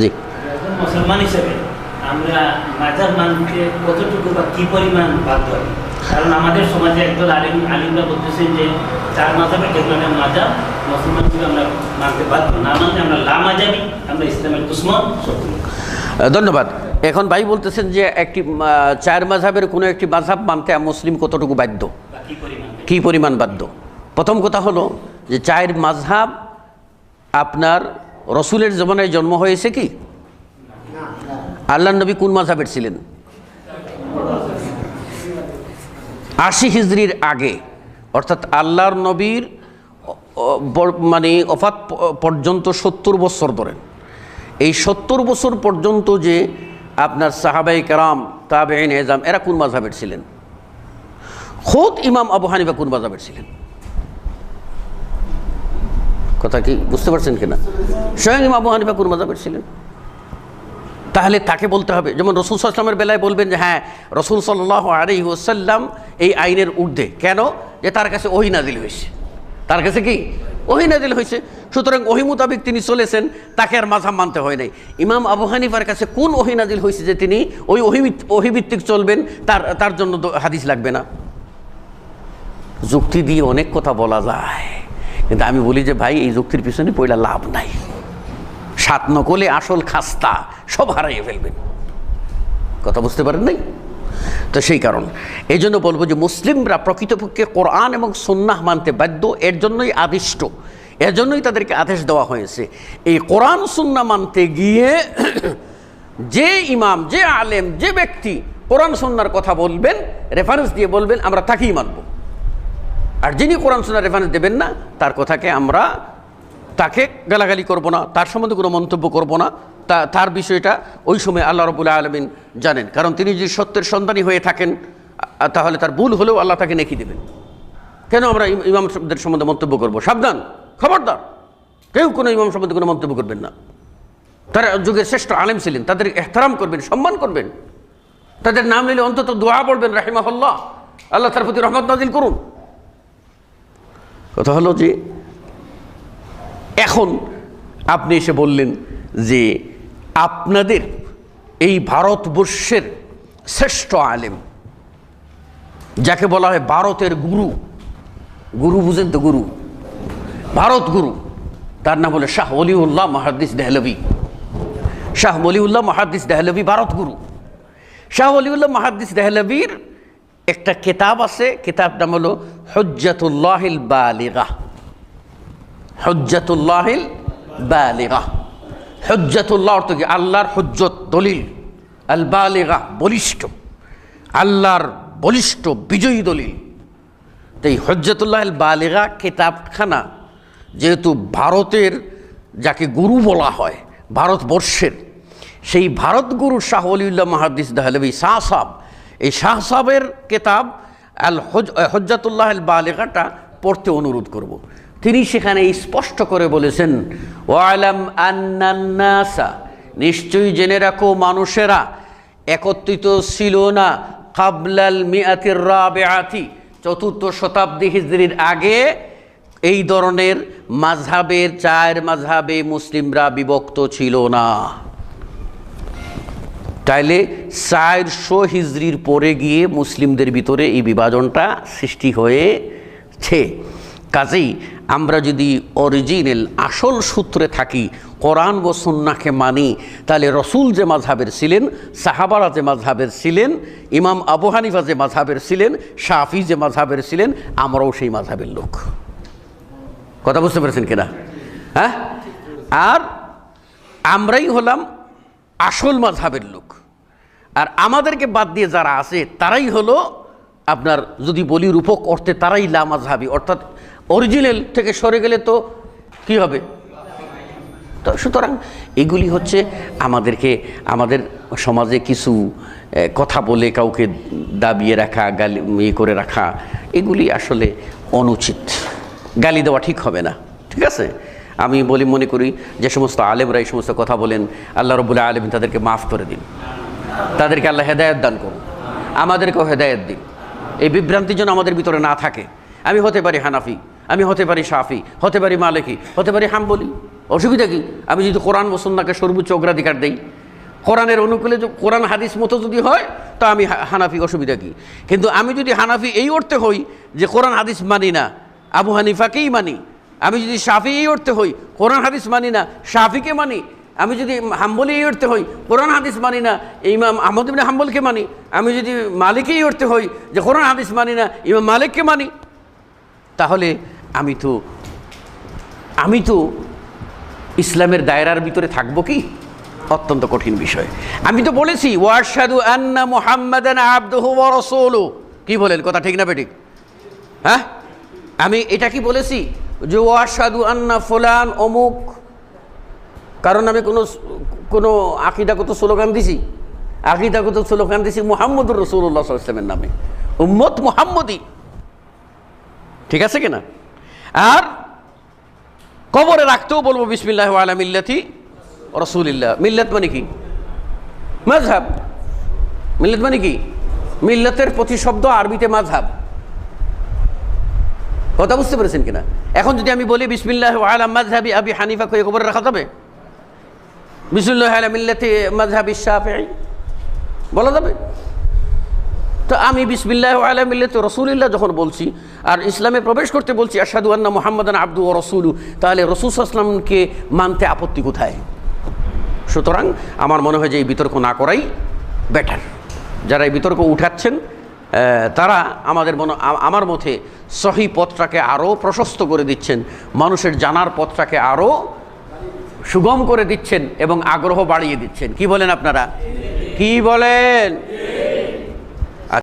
জি। মুসলমান হিসেবে আমরা মাজার মানতে কতটুকু বা কি পরিমাণ বাধ্য কারণ আমাদের সমাজে একদল আলিম আলিমরা বলতেছেন যে চার মাজাবের আমরা মানতে বাধ্য। না মানলে আমরা লামাজাবি আমরা ইসলামের দুশ্মন। ধন্যবাদ। এখন ভাই বলতেছেন যে একটি চার মাঝহাবের কোনো একটি মাঝাব মানতে মুসলিম কতটুকু বাধ্য? বা কি পরিমাণ? কি পরিমাণ বাধ্য? প্রথম কথা হলো যে চায়ের মাঝহাব আপনার রসুলের জমানায় জন্ম হয়েছে কি? আল্লাহ নবী কোন মাঝহাবের ছিলেন? আশি হিজড়ির আগে, অর্থাৎ আল্লাহর নবীর মানে অফাত পর্যন্ত সত্তর বছর ধরেন। এই সত্তর বছর পর্যন্ত যে আপনার সাহাবাই কারাম তাবেইন এজাম, এরা কোন মাঝহাবের ছিলেন? খোদ ইমাম আবু হানিফা কোন মাঝহাবের ছিলেন? কথা কি বুঝতে পারছেন কিনা? স্বয়ং ইমাম হানিফা কোন মাঝহাবের ছিলেন? তাহলে তাকে বলতে হবে। যেমন রসুল সাল্লামের বেলায় বলবেন যে হ্যাঁ রসুল সাল্লাহ আলী ওসাল্লাম এই আইনের ঊর্ধ্বে। কেন? যে তার কাছে ওহি নাজিল হয়েছে। তার কাছে কি? ওহি নাজিল হয়েছে। সুতরাং ওহি মোতাবেক তিনি চলেছেন, তাকে আর মাঝাব মানতে হয় নাই। ইমাম আবু হানিফার কাছে কোন ওহি নাজিল হয়েছে যে তিনি ওই ওহিভিত- ওহিভিত্তিক চলবেন, তার তার জন্য হাদিস লাগবে না। যুক্তি দিয়ে অনেক কথা বলা যায়। কিন্তু আমি বলি যে, ভাই, এই যুক্তির পিছনে পয়লা লাভ নাই। সাত নকলে আসল খাস্তা সব হারাইয়ে ফেলবেন। কথা বুঝতে পারেন নাই? তো সেই কারণ। এই জন্য বলব যে, মুসলিমরা প্রকৃতপক্ষে কোরআন এবং সন্ন্যাহ মানতে বাধ্য, এর জন্যই আদিষ্ট। এর জন্যই তাদেরকে আদেশ দেওয়া হয়েছে। এই কোরআন সুন্না মানতে গিয়ে যে ইমাম, যে আলেম, যে ব্যক্তি কোরআন সন্ন্যার কথা বলবেন রেফারেন্স দিয়ে বলবেন, আমরা তাকেই মানব। আর যিনি কোরআন সোনার রেফারেন্স দেবেন না, তার কথাকে আমরা তাকে গালাগালি করব না, তার সম্বন্ধে কোনো মন্তব্য করব না, তা, তার বিষয়টা ওই সময় আল্লাহ রবুল্লাহ আলমিন জানেন। কারণ তিনি যদি সত্যের সন্ধানী হয়ে থাকেন তাহলে তার ভুল হলেও আল্লাহ তাকে নেকি দেবেন। কেন আমরা ইমাম ইমামদের সম্বন্ধে মন্তব্য করব? সাবধান, খবরদার। কেউ কোনো ইমাম সম্বন্ধে কোনো মন্তব্য করবেন না। তারা যুগের শ্রেষ্ঠ আলেম ছিলেন, তাদের এহতারাম করবেন, সম্মান করবেন। তাদের নাম নিলে অন্তত দোয়া পড়বেন, রাহিমাহল্লাহ। আল্লাহ তার প্রতি রহমত নাজিল করুন। কথা হলো যে, এখন আপনি এসে বললেন যে আপনাদের এই ভারতবর্ষের শ্রেষ্ঠ আলেম, যাকে বলা হয় ভারতের গুরু গুরু বুঝেন তো গুরু, ভারত গুরু, তার নাম হলো শাহ অলিউল্লাহ মাহাদিস দেহলভি। শাহ অলিউল্লাহ মাহাদিস দেহলভি ভারত গুরু। শাহ অলিউল্লাহ মাহাদিস দেহলভির একটা কেতাব আছে কেতাব নাম হলো হজ্জাতুল্লাহিল বালিগা। হজ্জাতুল্লাহিল বালিগা। হজ্জাতুল্লাহ অর্থ কি? আল্লাহর হজ্জত, দলিল। আল বালিগা বলিষ্ঠ। আল্লাহর বলিষ্ঠ, বিজয়ী দলিল। তো এই হজ্জাতুল্লাহ বালিগা কেতাবখানা যেহেতু ভারতের যাকে গুরু বলা হয়, ভারতবর্ষের, সেই ভারত গুরু শাহ অলিউল্লাহ মাহাদিস দাহলবি শাহ সাহ এই শাহ সাহেবের কেতাব আল হজ হজ্জাতুল্লাহ আল বালেগাটা পড়তে অনুরোধ করব। তিনি সেখানে স্পষ্ট করে বলেছেন, ওয়ালাম আন্নান্নাসা, নিশ্চয়ই জেনে রাখো মানুষেরা, একত্রিত ছিল না কাবলাল মিয়াতির রাবেআতি চতুর্থ শতাব্দী হিজরির আগে এই ধরনের মাঝহাবের চার মাঝহাবে মুসলিমরা বিভক্ত ছিল না তাইলে চারশো হিজড়ির পরে গিয়ে মুসলিমদের ভিতরে এই বিভাজনটা সৃষ্টি হয়েছে। কাজেই আমরা যদি অরিজিনাল আসল সূত্রে থাকি, কোরআন ও সুন্নাকে মানি, তাহলে রসুল যে মাঝহাবের ছিলেন, সাহাবারা যে মাঝহাবের ছিলেন, ইমাম আবু হানিফা যে মাঝহাবের ছিলেন, শাফি যে মাঝহাবের ছিলেন, আমরাও সেই মাঝহাবের লোক। কথা বুঝতে পেরেছেন কিনা? হ্যাঁ? আর আমরাই হলাম আসল মাঝহাবের লোক। আর আমাদেরকে বাদ দিয়ে যারা আছে, তারাই হলো আপনার যদি বলি রূপক, অর্থে তারাই লা মাঝহাবি। অর্থাৎ অরিজিনাল থেকে সরে গেলে তো কি হবে? তো সুতরাং এগুলি হচ্ছে আমাদেরকে, আমাদের সমাজে কিছু কথা বলে কাউকে দাবিয়ে রাখা, গালি ইয়ে করে রাখা, এগুলি আসলে অনুচিত। গালি দেওয়া ঠিক হবে না। ঠিক আছে? আমি বলি, মনে করি যে সমস্ত আলেমরা এই সমস্ত কথা বলেন, আল্লাহ রবুল্লাহ আলম তাদেরকে মাফ করে দিন। তাদেরকে আল্লাহ হেদায়ত দান করুন। আমাদেরকেও হেদায়ত দিন। এই বিভ্রান্তি যেন আমাদের ভিতরে না থাকে। আমি হতে পারি হানাফি, আমি হতে পারি সাফি হতে পারি মালিকি, হতে পারি হাম্বলি। অসুবিধা কি? আমি যদি কোরআন বসন্নাকে সর্বোচ্চ অগ্রাধিকার দেই, কোরআনের অনুকূলে কোরআন হাদিস মতো যদি হয়, তা আমি হানাফি অসুবিধা কি? কিন্তু আমি যদি হানাফি এই অর্থে হই যে কোরআন হাদিস মানি না, আবু হানিফাকেই মানি আমি যদি সাফি অর্থে হই, কোরআন হাদিস মানি না সাফিকে মানি। আমি যদি হাম্বলি অর্থে হই, কোরআন হাদিস মানি না, ইমাম আহমদ ইবিন হাম্বলকে মানি। আমি যদি মালিকই অর্থে হই, যে কোরআন হাদিস মানি না, ইমাম মালিককে মানি। তাহলে আমি তো আমি তো ইসলামের দায়রার ভিতরে থাকব কি? অত্যন্ত কঠিন বিষয়। আমি তো বলেছি ওয়ারশাদু আন্না মুহাম্মাদান আবদুহু কি বলেন, কথা ঠিক না বেঠিক? হ্যাঁ? আমি এটা কি বলেছি? যে ওয়ারশাদু আন্না ফুলান অমুক। কারণ আমি কোনো কোনো আকিদাগত স্লোগান দিছি। আকিদাগত স্লোগান দিছি মুহাম্মদুর রসুল্লাহ ইসলামের নামে। উম্মত মুহাম্মদি ঠিক আছে কিনা? আর কবরে রাখতেও বলব বিসমিল্লাহ আলা মিল্লাতি রসুলিল্লাহ। মিল্লাত মানে কি? মাঝহাব মিল্লাত মানে কি? মিল্লাতের প্রতিশব্দ আরবিতে মাঝহাব কথা বুঝতে পেরেছেন কিনা? এখন যদি আমি বলি বিসমিল্লাহ আলা মাঝহাবি আবি হানিফা কয়ে কবরে রাখা যাবে? বিসমিল্লাহ আলা মিল্লাতি মাঝহাবি শাফিঈ। বলা যাবে? তো আমি বিসমিল্লাহ আলা মিল্লাতি রসুলিল্লাহ যখন বলছি আর ইসলামে প্রবেশ করতে বলছি আসাদু আন্না মোহাম্মদান আব্দু ও রসুলু, তাহলে রসুল আসলামকে মানতে আপত্তি কোথায়? সুতরাং আমার মনে হয় যে এই বিতর্ক না করাই বেটার যারা এই বিতর্ক উঠাচ্ছেন তারা আমাদের মনে আমার মতে সহি পথটাকে আরও প্রশস্ত করে দিচ্ছেন, মানুষের জানার পথটাকে আরও সুগম করে দিচ্ছেন এবং আগ্রহ বাড়িয়ে দিচ্ছেন। কি বলেন আপনারা? কি বলেন?